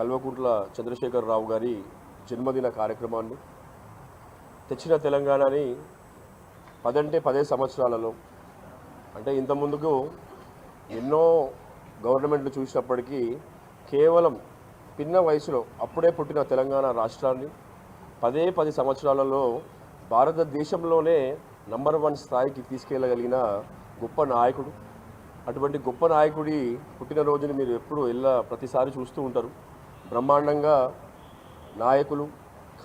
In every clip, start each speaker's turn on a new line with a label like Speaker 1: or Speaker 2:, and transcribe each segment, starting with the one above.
Speaker 1: కల్వకుంట్ల చంద్రశేఖరరావు గారి జన్మదిన కార్యక్రమాన్ని తెచ్చిన తెలంగాణని పదంటే పదే సంవత్సరాలలో అంటే ఇంతకుముందుకు ఎన్నో గవర్నమెంట్లు చూసినప్పటికీ కేవలం పిన్న వయసులో అప్పుడే పుట్టిన తెలంగాణ రాష్ట్రాన్ని పదే పది సంవత్సరాలలో భారతదేశంలోనే నంబర్ వన్ స్థాయికి తీసుకెళ్ళగలిగిన గొప్ప నాయకుడు. అటువంటి గొప్ప నాయకుడి పుట్టినరోజుని మీరు ఎప్పుడు ఎలా ప్రతిసారి చూస్తూ ఉంటారు. బ్రహ్మాండంగా నాయకులు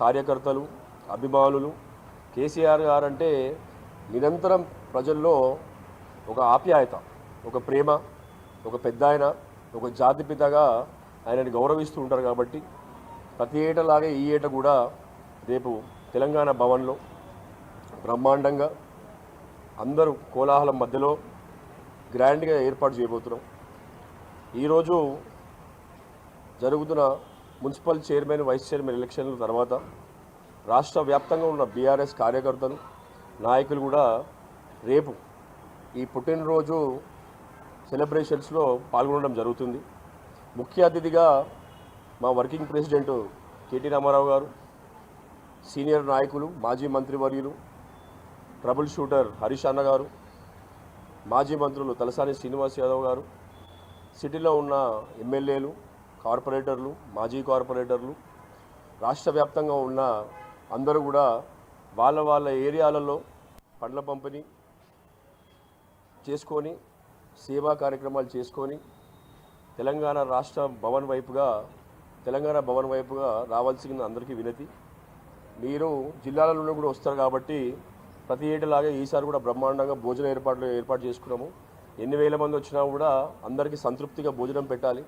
Speaker 1: కార్యకర్తలు అభిమానులు కేసీఆర్ గారు అంటే నిరంతరం ప్రజల్లో ఒక ఆప్యాయత ఒక ప్రేమ ఒక పెద్ద ఆయన ఒక జాతిపితగా ఆయనని గౌరవిస్తూ ఉంటారు కాబట్టి ప్రతి ఏటలాగే ఈ ఏట కూడా రేపు తెలంగాణ భవన్లో బ్రహ్మాండంగా అందరూ కోలాహలం మధ్యలో గ్రాండ్గా ఏర్పాటు చేయబోతున్నాం. ఈరోజు జరుగుతున్న మున్సిపల్ చైర్మన్ వైస్ చైర్మన్ ఎలక్షన్ల తర్వాత రాష్ట్ర వ్యాప్తంగా ఉన్న బీఆర్ఎస్ కార్యకర్తలు నాయకులు కూడా రేపు ఈ పుట్టినరోజు సెలబ్రేషన్స్లో పాల్గొనడం జరుగుతుంది. ముఖ్య అతిథిగా మా వర్కింగ్ ప్రెసిడెంట్ కేటీ రామారావు గారు సీనియర్ నాయకులు మాజీ మంత్రివర్యులు ట్రబుల్ షూటర్ హరీష్ అన్న గారు మాజీ మంత్రులు తలసాని శ్రీనివాస్ యాదవ్ గారు సిటీలో ఉన్న ఎమ్మెల్యేలు కార్పొరేటర్లు మాజీ కార్పొరేటర్లు రాష్ట్ర వ్యాప్తంగా ఉన్న అందరూ కూడా వాళ్ళ వాళ్ళ ఏరియాలలో పండ్ల పంపిణీ చేసుకొని సేవా కార్యక్రమాలు చేసుకొని తెలంగాణ రాష్ట్ర భవన్ వైపుగా తెలంగాణ భవన్ వైపుగా రావాల్సిన అందరికీ వినతి. మీరు జిల్లాల నుండి కూడా వస్తారు కాబట్టి ప్రతి ఏటలాగా ఈసారి కూడా బ్రహ్మాండంగా భోజన ఏర్పాట్లు ఏర్పాటు చేసుకున్నాము. ఎన్ని వేల మంది వచ్చినా కూడా అందరికీ సంతృప్తిగా భోజనం పెట్టాలి.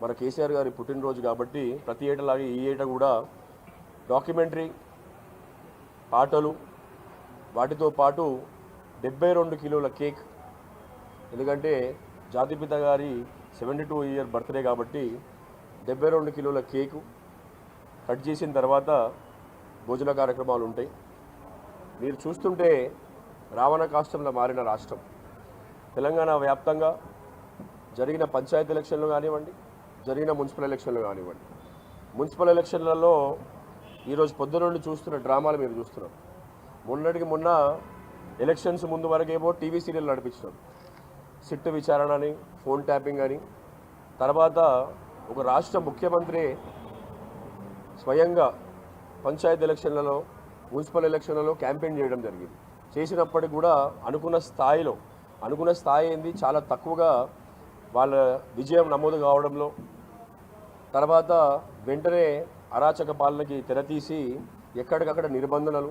Speaker 1: మన కేసీఆర్ గారి పుట్టినరోజు కాబట్టి ప్రతి ఏటలాగే ఈ ఏట కూడా డాక్యుమెంటరీ పాటలు వాటితో పాటు డెబ్బై రెండు కిలోల కేక్. ఎందుకంటే జాతిపిత గారి సెవెంటీ టూ ఇయర్ బర్త్డే కాబట్టి డెబ్బై రెండు కిలోల కేకు కట్ చేసిన తర్వాత భోజన కార్యక్రమాలు ఉంటాయి. మీరు చూస్తుంటే రావణ కాష్టంలో మారిన రాష్ట్రం. తెలంగాణ వ్యాప్తంగా జరిగిన పంచాయతీ ఎలక్షన్లు కానివ్వండి జరిగిన మున్సిపల్ ఎలక్షన్లు కానివ్వండి. మున్సిపల్ ఎలక్షన్లలో ఈరోజు పొద్దునుండి చూస్తున్న డ్రామాలు మీరు చూస్తున్నారు మొన్నటికి మొన్న ఎలక్షన్స్ ముందు వరకేమో టీవీ సీరియల్ నడిపించడం సిట్టు విచారణ అని ఫోన్ ట్యాపింగ్ అని. తర్వాత ఒక రాష్ట్ర ముఖ్యమంత్రి స్వయంగా పంచాయతీ ఎలక్షన్లలో మున్సిపల్ ఎలక్షన్లలో క్యాంపెయిన్ చేయడం జరిగింది. చేసినప్పటికి కూడా అనుకున్న స్థాయిలో అనుకున్న స్థాయి ఏంది? చాలా తక్కువగా వాళ్ళ విజయం నమోదు కావడంలో తర్వాత వెంటనే అరాచక పాలనకి తెరతీసి ఎక్కడికక్కడ నిర్బంధనలు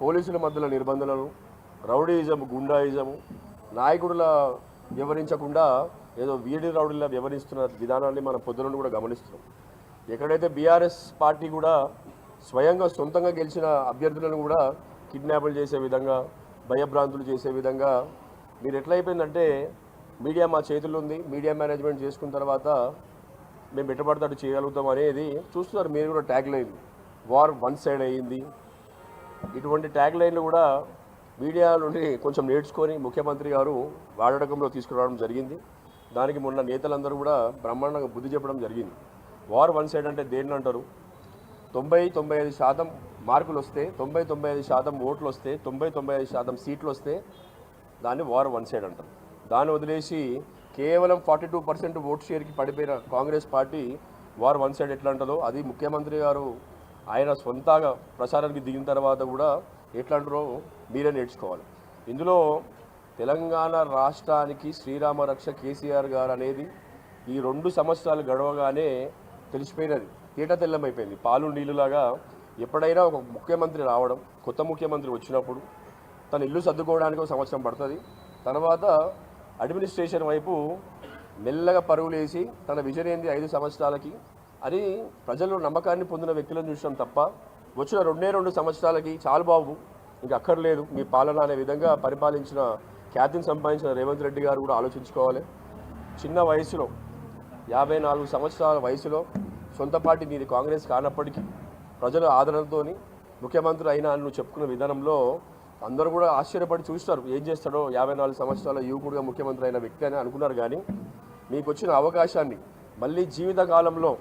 Speaker 1: పోలీసుల మధ్యలో నిర్బంధనలు రౌడీయిజం గుండాయిజము నాయకుడుల వివరించకుండా ఏదో వీడి రౌడీలా వ్యవహరిస్తున్న విధానాన్ని మనం పొద్దున కూడా గమనిస్తున్నాం. ఎక్కడైతే బీఆర్ఎస్ పార్టీ కూడా స్వయంగా సొంతంగా గెలిచిన అభ్యర్థులను కూడా కిడ్నాపులు చేసే విధంగా భయభ్రాంతులు చేసే విధంగా మీరు ఎట్లయిపోయిందంటే మీడియా మా చేతుల్లో ఉంది మీడియా మేనేజ్మెంట్ చేసుకున్న తర్వాత మేము పెట్టుబడతాడు చేయగలుగుతాం అనేది చూస్తున్నారు. మీరు కూడా tag line war one side అయ్యింది ఇటువంటి ట్యాగ్ లైన్లు కూడా మీడియా నుండి కొంచెం నేర్చుకొని ముఖ్యమంత్రి గారు వాడకంలో తీసుకురావడం జరిగింది. దానికి మొన్న నేతలందరూ కూడా బ్రహ్మాండంగా బుద్ధి చెప్పడం జరిగింది. వార్ వన్ సైడ్ అంటే దేన్ని అంటారు? తొంభై తొంభై ఐదు శాతం మార్కులు వస్తే తొంభై తొంభై ఐదు శాతం ఓట్లు వస్తే తొంభై తొంభై ఐదు శాతం సీట్లు వస్తే దాన్ని వార్ వన్ సైడ్ అంటారు. దాన్ని వదిలేసి కేవలం ఫార్టీ టూ పర్సెంట్ ఓట్ షేర్కి పడిపోయిన కాంగ్రెస్ పార్టీ వారు వన్ సైడ్ ఎట్లా ఉంటుందో అది ముఖ్యమంత్రి గారు ఆయన సొంతగా ప్రచారానికి దిగిన తర్వాత కూడా ఎట్లా అంటారో మీరే నేర్చుకోవాలి. ఇందులో తెలంగాణ రాష్ట్రానికి శ్రీరామ రక్ష కేసీఆర్ గారు అనేది ఈ రెండు సంవత్సరాలు గడవగానే తెలిసిపోయినది. తేట తెల్లమైపోయింది. పాలు నీళ్ళులాగా ఎప్పుడైనా ఒక ముఖ్యమంత్రి రావడం కొత్త ముఖ్యమంత్రి వచ్చినప్పుడు తన ఇల్లు సర్దుకోవడానికి ఒక సంవత్సరం పడుతుంది. తర్వాత అడ్మినిస్ట్రేషన్ వైపు మెల్లగా పరుగులేసి తన విజన్ ఏంది ఐదు సంవత్సరాలకి. అని ప్రజలు నమ్మకాన్ని పొందిన వ్యక్తులను చూసినాం తప్ప వచ్చిన రెండే రెండు సంవత్సరాలకి చాలు బాబు ఇంక అక్కర్లేదు. మీ పాలన అనే విధంగా పరిపాలించిన ఖ్యాతిని సంపాదించిన రేవంత్ రెడ్డి గారు కూడా ఆలోచించుకోవాలి. చిన్న వయసులో యాభై నాలుగు సంవత్సరాల వయసులో సొంత పార్టీ నీది కాంగ్రెస్ కానప్పటికీ ప్రజల ఆదరణతోని ముఖ్యమంత్రి అయినా అని నువ్వు చెప్పుకున్న విధానంలో అందరూ కూడా ఆశ్చర్యపడి చూస్తారు ఏం చేస్తాడో యాభై నాలుగు సంవత్సరాల యువకుడుగా ముఖ్యమంత్రి అయిన వ్యక్తి అని అనుకున్నారు కానీ మీకు వచ్చిన అవకాశాన్ని మళ్ళీ జీవితకాలంలో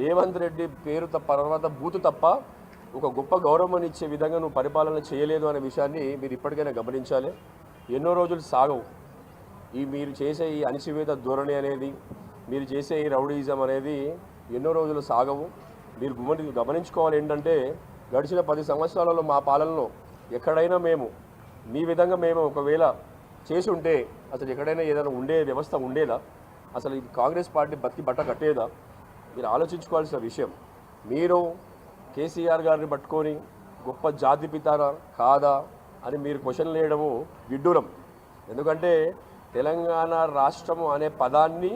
Speaker 1: రేవంత్ రెడ్డి పేరు తప్ప తర్వాత బూతు తప్ప ఒక గొప్ప గౌరవం ఇచ్చే విధంగా నువ్వు పరిపాలన చేయలేదు అనే విషయాన్ని మీరు ఇప్పటికైనా గమనించాలి. ఎన్నో రోజులు సాగవు. ఈ మీరు చేసే ఈ అణచివేత ధోరణి అనేది మీరు చేసే ఈ రౌడీజం అనేది ఎన్నో రోజులు సాగవు. మీరు గమని గమనించుకోవాలి ఏంటంటే గడిచిన పది సంవత్సరాలలో మా పాలనలో ఎక్కడైనా మేము మీ విధంగా మేము ఒకవేళ చేసి ఉంటే అసలు ఎక్కడైనా ఏదైనా ఉండే వ్యవస్థ ఉండేదా? అసలు ఈ కాంగ్రెస్ పార్టీ బతికి బట్ట కట్టేదా? మీరు ఆలోచించుకోవాల్సిన విషయం. మీరు కేసీఆర్ గారిని పట్టుకొని గొప్ప జాతి పితారా కాదా అని మీరు క్వశ్చన్ వేయడము విడ్డూరం. ఎందుకంటే తెలంగాణ రాష్ట్రము అనే పదాన్ని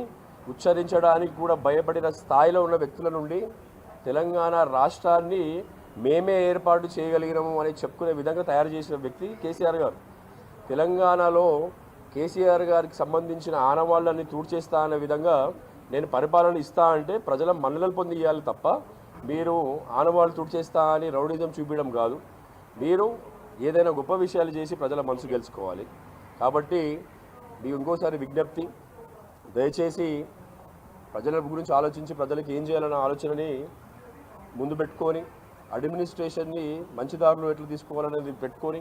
Speaker 1: ఉచ్చరించడానికి కూడా భయపడిన స్థాయిలో ఉన్న వ్యక్తుల నుండి తెలంగాణ రాష్ట్రాన్ని మేమే ఏర్పాటు చేయగలిగినాము అని చెప్పుకునే విధంగా తయారు చేసిన వ్యక్తి కేసీఆర్ గారు. తెలంగాణలో కేసీఆర్ గారికి సంబంధించిన ఆనవాళ్ళని తూడ్చేస్తా అనే విధంగా నేను పరిపాలన ఇస్తా అంటే ప్రజల మన్ననలు పొంది ఇవ్వాలి తప్ప మీరు ఆనవాళ్ళు తుడిచేస్తా అని రౌడిజం చూపించడం కాదు. మీరు ఏదైనా గొప్ప విషయాలు చేసి ప్రజల మనసు గెలుచుకోవాలి. కాబట్టి మీ ఇంకోసారి విజ్ఞప్తి దయచేసి ప్రజల గురించి ఆలోచించి ప్రజలకు ఏం చేయాలన్న ఆలోచనని ముందు పెట్టుకొని అడ్మినిస్ట్రేషన్ని మంచి దారిలో ఎట్లా తీసుకోవాలనేది పెట్టుకొని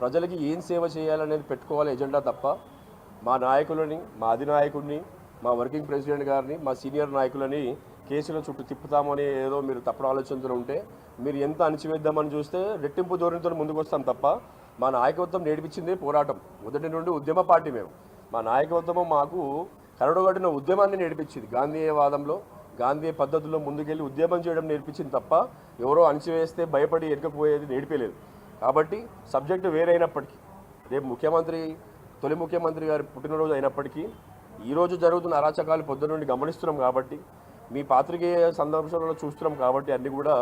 Speaker 1: ప్రజలకి ఏం సేవ చేయాలనేది పెట్టుకోవాలి ఎజెండా తప్ప మా నాయకులని మా అధినాయకుడిని మా వర్కింగ్ ప్రెసిడెంట్ గారిని మా సీనియర్ నాయకులని కేసుల చుట్టూ తిప్పుతామని ఏదో మీరు తప్పుడు ఆలోచనతో ఉంటే మీరు ఎంత అణిచివేద్దామని చూస్తే రెట్టింపు ధోరణితో ముందుకు వస్తాం తప్ప మా నాయకత్వం నేర్పించింది పోరాటం. మొదటి నుండి ఉద్యమ పార్టీ మేము. మా నాయకత్వము మాకు కరడుగట్టిన ఉద్యమాన్ని నేర్పించింది గాంధీయవాదంలో. గాంధీ పద్ధతిలో ముందుకెళ్ళి ఉద్యమం చేయడం నేర్పించింది తప్ప ఎవరో అణిచివేస్తే భయపడి ఎరకపోయేది నేర్పలేదు కాబట్టి సబ్జెక్టు వేరైనప్పటికీ రేపు ముఖ్యమంత్రి తొలి ముఖ్యమంత్రి గారి పుట్టినరోజు అయినప్పటికీ ఈరోజు జరుగుతున్న అరాచకాలు పొద్దు నుండి గమనిస్తున్నాం కాబట్టి మీ పాత్రికేయ సందర్శనలో చూస్తున్నాం కాబట్టి అన్నీ కూడా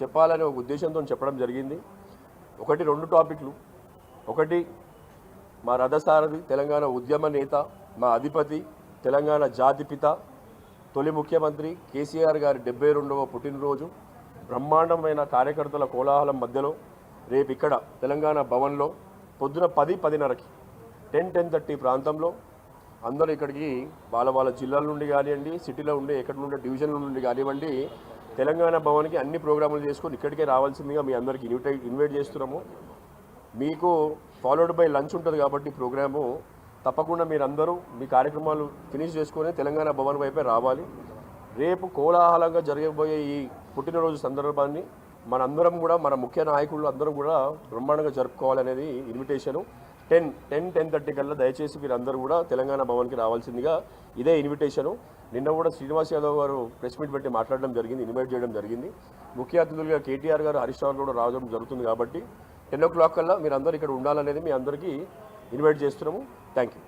Speaker 1: చెప్పాలనే ఒక ఉద్దేశంతో చెప్పడం జరిగింది. ఒకటి రెండు టాపిక్లు. ఒకటి మా రథసారథి తెలంగాణ ఉద్యమ నేత మా అధిపతి తెలంగాణ జాతిపిత తొలి ముఖ్యమంత్రి కేసీఆర్ గారి డెబ్బై రెండవ పుట్టినరోజు బ్రహ్మాండమైన కార్యకర్తల కోలాహలం మధ్యలో రేపు ఇక్కడ తెలంగాణ భవన్లో పొద్దున పది పదిన్నరకి టెన్ టెన్ థర్టీ ప్రాంతంలో అందరూ ఇక్కడికి వాళ్ళ వాళ్ళ జిల్లాల నుండి కానివ్వండి సిటీలో ఉండే ఎక్కడ నుండి డివిజన్ల నుండి కానివ్వండి తెలంగాణ భవన్కి అన్ని ప్రోగ్రాములు చేసుకొని ఇక్కడికే రావాల్సిందిగా మీ అందరికి ఇన్విటైట్ ఇన్వైట్ చేస్తున్నాము. మీకు ఫాలోడ్ బై లంచ్ ఉంటుంది కాబట్టి ప్రోగ్రాము తప్పకుండా మీరందరూ మీ కార్యక్రమాలు ఫినిష్ చేసుకొని తెలంగాణ భవన్ వైపే రావాలి. రేపు కోలాహలంగా జరగబోయే ఈ పుట్టినరోజు సందర్భాన్ని మనందరం కూడా మన ముఖ్య నాయకులు అందరం కూడా బ్రహ్మాండంగా జరుపుకోవాలనేది invitation. Ten ten ten thirty కల్లా దయచేసి మీరందరూ కూడా తెలంగాణ భవన్కి రావాల్సిందిగా ఇదే ఇన్విటేషను. నిన్న కూడా శ్రీనివాస్ యాదవ్ గారు ప్రెస్ మీట్ పెట్టి మాట్లాడడం జరిగింది ఇన్వైట్ చేయడం జరిగింది. ముఖ్య అతిథులుగా కేటీఆర్ గారు హరీష్ రావు కూడా రావడం జరుగుతుంది కాబట్టి టెన్ ఓ క్లాక్ కల్లా మీరు అందరూ ఇక్కడ ఉండాలనేది మీ అందరికీ ఇన్వైట్ చేస్తున్నాము. Thank you